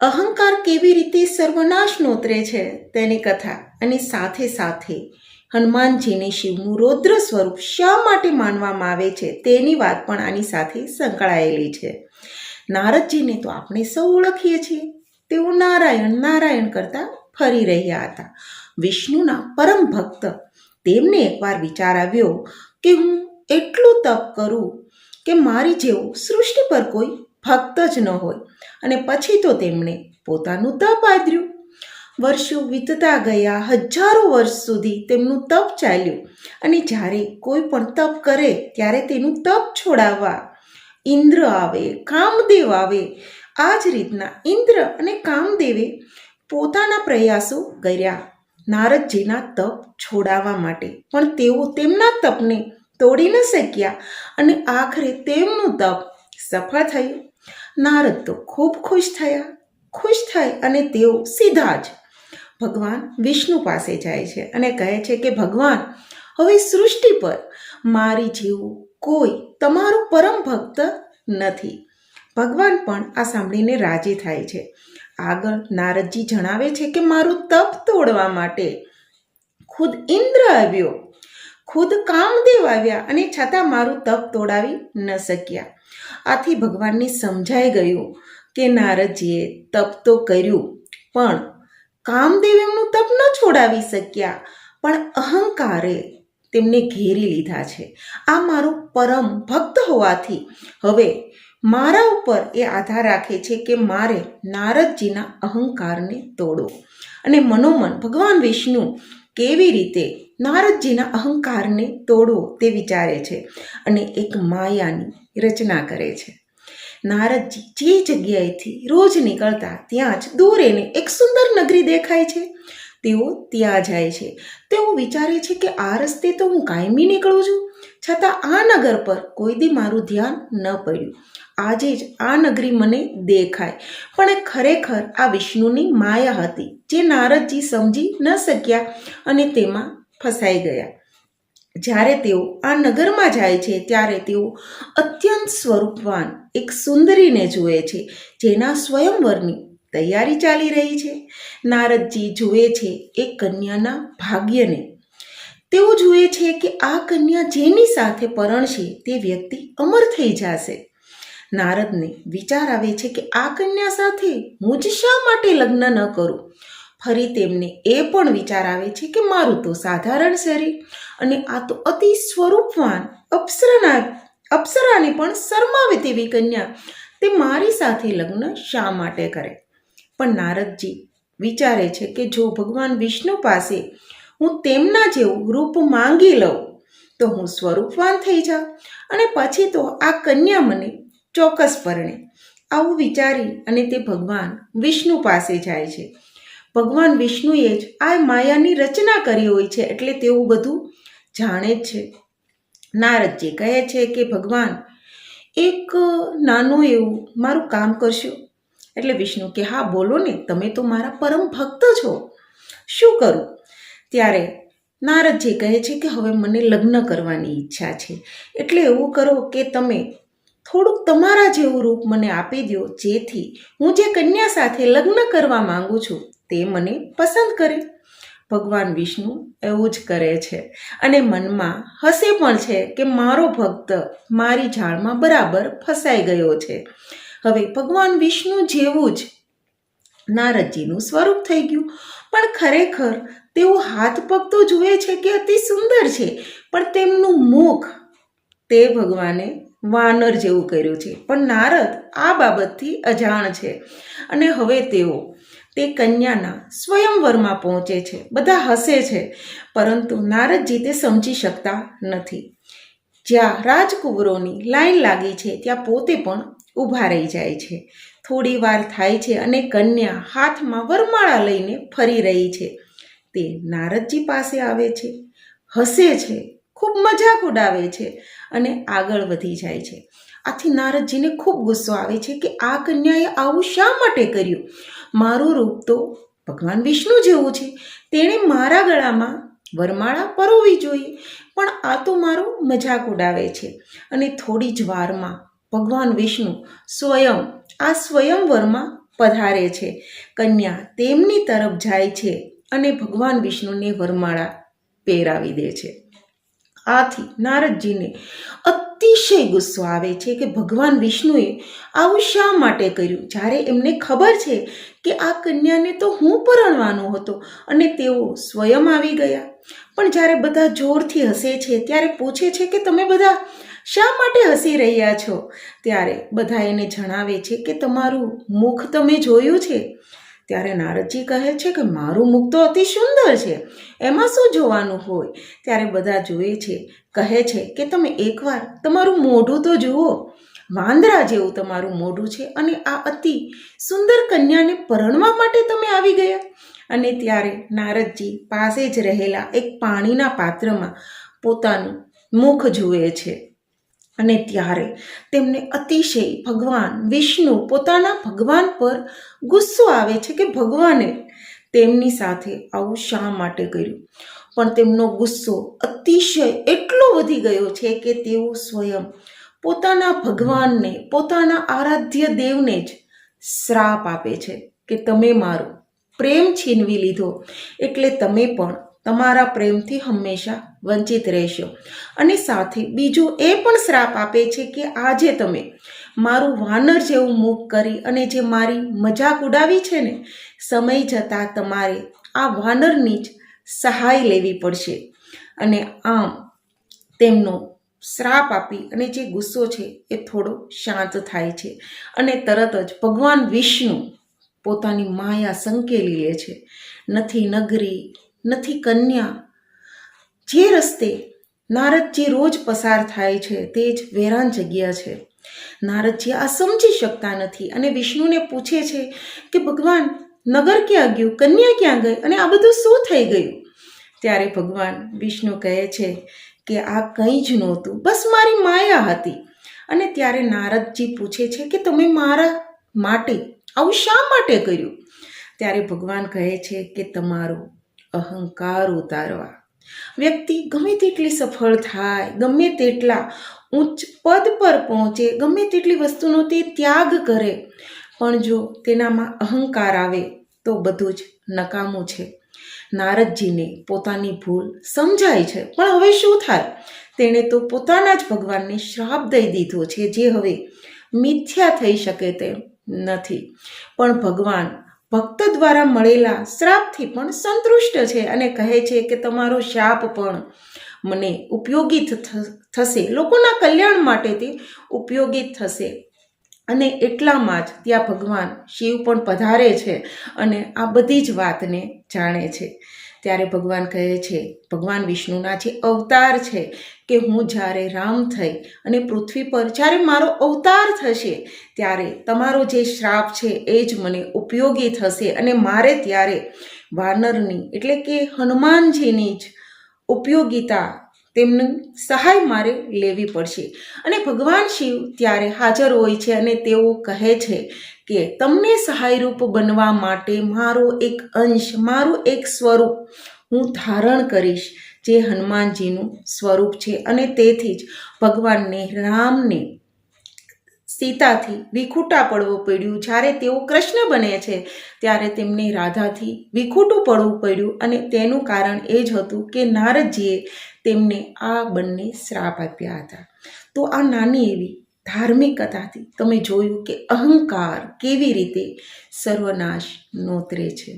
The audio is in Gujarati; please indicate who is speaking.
Speaker 1: અહંકાર કેવી રીતે સર્વનાશ નોતરે છે તેની કથા અને સાથે સાથે હનુમાનજીને શિવનું રૌદ્ર સ્વરૂપ શા માટે માનવામાં આવે છે તેની વાત પણ આની સાથે સંકળાયેલી છે. નારદજીને તો આપણે સૌ ઓળખીએ છીએ. તેઓ નારાયણ નારાયણ કરતા ફરી રહ્યા હતા. વિષ્ણુના પરમ ભક્ત તેમને એકવાર વિચાર આવ્યો કે હું એટલું તપ કરું કે મારી જેવું સૃષ્ટિ પર કોઈ ભક્ત જ ન હોય. અને પછી તો તેમણે પોતાનું તપ આદર્યું. વર્ષો વીતતા ગયા, હજારો વર્ષ સુધી તેમનું તપ ચાલ્યું. અને જ્યારે કોઈ પણ તપ કરે, ત્યારે તેનું તપ છોડાવવા ઇન્દ્ર આવે, કામદેવ આવે. આ જ રીતના ઇન્દ્ર અને કામદેવે પોતાના પ્રયાસો કર્યા નારદજીના તપ છોડાવવા માટે. પણ તેઓ તેમના તપને તોડી ન શક્યા અને આખરે તેમનું તપ સફળ થયું. નારદ તો ખૂબ ખુશ થયા. ખુશ થઈ અને તેઓ સીધા જ ભગવાન વિષ્ણુ પાસે જાય છે અને કહે છે કે, ભગવાન, હવે સૃષ્ટિ પર મારી જેવું કોઈ તમારું પરમ ભક્ત નથી. ભગવાન પણ આ સાંભળીને રાજી થાય છે. આગળ નારદજી જણાવે છે કે, મારું તપ તોડવા માટે ખુદ ઇન્દ્ર આવ્યો ખુદ કામદેવ આવ્યા અને છતાં મારું તપ તોડાવી ન શક્યા. આથી ભગવાનને સમજાઈ ગયું કે નારદજીએ તપ તો કર્યું, પણ કામદેવ એમનું તપ ન છોડાવી શક્યા, પણ અહંકારે તેમને ઘેરી લીધા છે. આ મારો પરમ ભક્ત હોવાથી હવે મારા ઉપર એ આધાર રાખે છે કે મારે નારદજીના અહંકારને તોડો. અને મનોમન ભગવાન વિષ્ણુ કેવી રીતે નારદજીના અહંકારને તોડવો તે વિચારે છે અને એક માયાની રચના કરે છે. નારદજી જે જગ્યાએથી રોજ નીકળતા ત્યાં જ દૂર એને એક સુંદર નગરી દેખાય છે. તેઓ ત્યાં જાય છે. તેઓ વિચારે છે કે આ રસ્તે તો હું કાયમી નીકળું છું. છતાં આ નગર પર કોઈ દી મારું ધ્યાન ન પડ્યું. આજે જ આ નગરી મને દેખાય. પણ એ ખરેખર આ વિષ્ણુની માયા હતી, જે નારદજી સમજી ન શક્યા અને તેમાં ફસાઈ ગયા. જ્યારે તેઓ આ નગરમાં જાય છે, ત્યારે તેઓ અત્યંત સ્વરૂપવાન, એક સુંદરીને જુએ છે, જેના સ્વયંવરની તૈયારી ચાલી રહી છે. નારદજી જુએ છે એ કન્યાના ભાગ્યને. તેઓ જુએ છે કે આ કન્યા જેની સાથે પરણશે, તે વ્યક્તિ અમર થઈ જશે. નારદને વિચાર આવે છે કે આ કન્યા સાથે હું જ શા માટે લગ્ન ન કરું? ફરી તેમને એ પણ વિચાર આવે છે કે મારું તો સાધારણ શરીર અને આ તો અતિ સ્વરૂપવાન, અપ્સરાના, અપ્સરાની પણ શરમાવે તેવી કન્યા તે મારી સાથે લગ્ન શા માટે કરે? પણ નારદજી વિચારે છે કે જો ભગવાન વિષ્ણુ પાસે હું તેમના જેવું રૂપ માંગી લઉં, તો હું સ્વરૂપવાન થઈ જાઉં અને પછી તો આ કન્યા મને ચોક્કસ પરણે આવું વિચારી અને તે ભગવાન વિષ્ણુ પાસે જાય છે. ભગવાન વિષ્ણુએ જ આ માયાની રચના કરી હોય છે એટલે તેવું બધું જાણે છે. નારદજી કહે છે કે, ભગવાન, એક નાનું એવું મારું કામ કરશો. એટલે વિષ્ણુ કે, હા, બોલો ને, તમે તો મારા પરમ ભક્ત છો. શું કરું? ત્યારે નારદજી કહે છે કે, હવે મને લગ્ન કરવાની ઈચ્છા છે. એટલે એવું કરો કે તમે થોડુંક તમારા જેવું રૂપ મને આપી દો જેથી હું જે કન્યા સાથે લગ્ન કરવા માંગુ છું તે મને પસંદ કરે. ભગવાન વિષ્ણુ એવું જ કરે છે અને મનમાં હસે પણ છે કે મારો ભક્ત મારી જાળમાં બરાબર ફસાઈ ગયો છે. હવે ભગવાન વિષ્ણુ જેવું જ નારદજીનું સ્વરૂપ થઈ ગયું. પણ ખરેખર તેઓ હાથ પગ તો જુએ છે કે અતિ સુંદર છે, પણ તેમનું મુખ તે ભગવાને વાનર જેવું કર્યું છે. પણ નારદ આ બાબતથી અજાણ છે. અને હવે તેઓ તે કન્યાના સ્વયંવરમાં પહોંચે છે. બધા હસે છે, પરંતુ નારદજી તે સમજી શકતા નથી. જ્યાં રાજકુંવરોની લાઈન લાગી છે, ત્યાં પોતે પણ ઊભા રહી જાય છે. થોડી વાર થાય છે અને કન્યા હાથમાં વરમાળા લઈને ફરી રહી છે. તે નારદજી પાસે આવે છે, હસે છે ખૂબ મજાક ઉડાવે છે અને આગળ વધી જાય છે. આથી નારદજીને ખૂબ ગુસ્સો આવે છે કે આ કન્યાએ આવું શા માટે કર્યું? મારું રૂપ તો ભગવાન વિષ્ણુ જેવું છે. તેણે મારા ગળામાં વરમાળા પરોવી જોઈએ પણ આ તો મારો મજાક ઉડાવે છે. અને થોડી જ વારમાં ભગવાન વિષ્ણુ સ્વયં આ સ્વયંવરમાં પધારે છે. કન્યા તેમની તરફ જાય છે અને ભગવાન વિષ્ણુને વરમાળા પહેરાવી દે છે. આથી નારદજીને અતિશય ગુસ્સો આવે છે કે ભગવાન વિષ્ણુએ આવું શા માટે કર્યું? જ્યારે એમને ખબર છે કે આ કન્યાને તો હું પરણવાનો હતો અને તેઓ સ્વયં આવી ગયા. પણ જ્યારે બધા જોરથી હસે છે, ત્યારે પૂછે છે કે તમે બધા શા માટે હસી રહ્યા છો? ત્યારે બધા એને જણાવે છે કે તમારું મુખ તમે જોયું છે. ત્યારે નારદજી કહે છે કે મારું મુખ તો અતિ સુંદર છે. એમાં શું જોવાનું હોય? ત્યારે બધા જુએ છે, કહે છે કે તમે એકવાર તમારું મોઢું તો જુઓ. વાંદરા જેવું તમારું મોઢું છે અને આ અતિ સુંદર કન્યાને પરણવા માટે તમે આવી ગયા. અને ત્યારે નારદજી પાસે જ રહેલા એક પાણીના પાત્રમાં પોતાનું મુખ જુએ છે. અને ત્યારે તેમને અતિશય ભગવાન વિષ્ણુ પોતાના ભગવાન પર ગુસ્સો આવે છે કે ભગવાને તેમની સાથે આવું શા માટે કર્યું? પણ તેમનો ગુસ્સો અતિશય એટલો વધી ગયો છે કે તેઓ સ્વયં પોતાના ભગવાનને, પોતાના આરાધ્ય દેવને જ શ્રાપ આપે છે કે તમે મારો પ્રેમ છીનવી લીધો. એટલે તમે પણ તમારા પ્રેમથી હંમેશા વંચિત રહેશો. અને સાથે બીજું એ પણ શ્રાપ આપે છે કે આજે તમે મારું વાનર જેવું મુખ કરી અને જે મારી મજાક ઉડાવી છે ને, સમય જતાં તમારે આ વાનરની જ સહાય લેવી પડશે. અને આમ તેમનો શ્રાપ આપી અને જે ગુસ્સો છે એ થોડો શાંત થાય છે. અને તરત જ ભગવાન વિષ્ણુ પોતાની માયા સંકેલી લે છે. નથી નગરી નથી કન્યા. જે રસ્તે નારદજી રોજ પસાર થાય છે તે જ વેરાન જગ્યા છે. નારદજી આ સમજી શકતા નથી અને વિષ્ણુને પૂછે છે કે, ભગવાન, નગર ક્યાં ગયું? કન્યા ક્યાં ગઈ? અને આ બધું શું થઈ ગયું? ત્યારે ભગવાન વિષ્ણુ કહે છે કે, આ કંઈ જ નહોતું. બસ મારી માયા હતી. અને ત્યારે નારદજી પૂછે છે કે, તમે મારા માટે, આવું શા માટે કર્યું? ત્યારે ભગવાન કહે છે કે, તમારો અહંકાર ઉતારવા. વ્યક્તિ ગમે તેટલી સફળ થાય, ગમે તેટલા ઉચ્ચ પદ પર પહોંચે, ગમે તેટલી વસ્તુનો તે ત્યાગ કરે, પણ જો તેનામાં અહંકાર આવે, તો બધું જ નકામું છે. નારદજીને પોતાની ભૂલ સમજાય છે, પણ હવે શું થાય? તેણે તો પોતાના જ ભગવાનને શ્રાપ દઈ દીધો છે, જે હવે મિથ્યા થઈ શકે તેમ નથી. પણ ભગવાન ભક્ત દ્વારા મળેલા શ્રાપથી પણ સંતુષ્ટ છે અને કહે છે કે તમારો શાપ પણ મને ઉપયોગી થશે. લોકોના કલ્યાણ માટે તે ઉપયોગી થશે. અને એટલામાં જ ત્યાં ભગવાન શિવ પણ પધારે છે અને આ બધી જ વાતને જાણે છે. ત્યારે ભગવાન કહે છે, ભગવાન વિષ્ણુના જે અવતાર છે કે હું જ્યારે રામ થઈ અને પૃથ્વી પર જ્યારે મારો અવતાર થશે, ત્યારે તમારો જે શ્રાપ છે એ જ મને ઉપયોગી થશે અને મારે ત્યારે વાનરની એટલે કે હનુમાનજીની જ ઉપયોગિતા તેમની સહાય મારે લેવી પડશે. અને ભગવાન શિવ ત્યારે હાજર હોય છે અને તેઓ કહે છે કે તમને સહાયરૂપ બનવા માટે મારો એક અંશ, મારું એક સ્વરૂપ હું ધારણ કરીશ, જે હનુમાનજીનું સ્વરૂપ છે. અને તેથી જ ભગવાનને રામને સીતાથી વિખૂટા પડવું પડ્યું. જ્યારે તેઓ કૃષ્ણ બને છે, ત્યારે તેમને રાધાથી વિખૂટું પડવું પડ્યું અને તેનું કારણ એ જ હતું કે નારદજીએ તેમને આ બંને શ્રાપ આપ્યા હતા. તો આ નાની એવી ધાર્મિક કથાથી તમે જોયું કે અહંકાર કેવી રીતે સર્વનાશ નોતરે છે.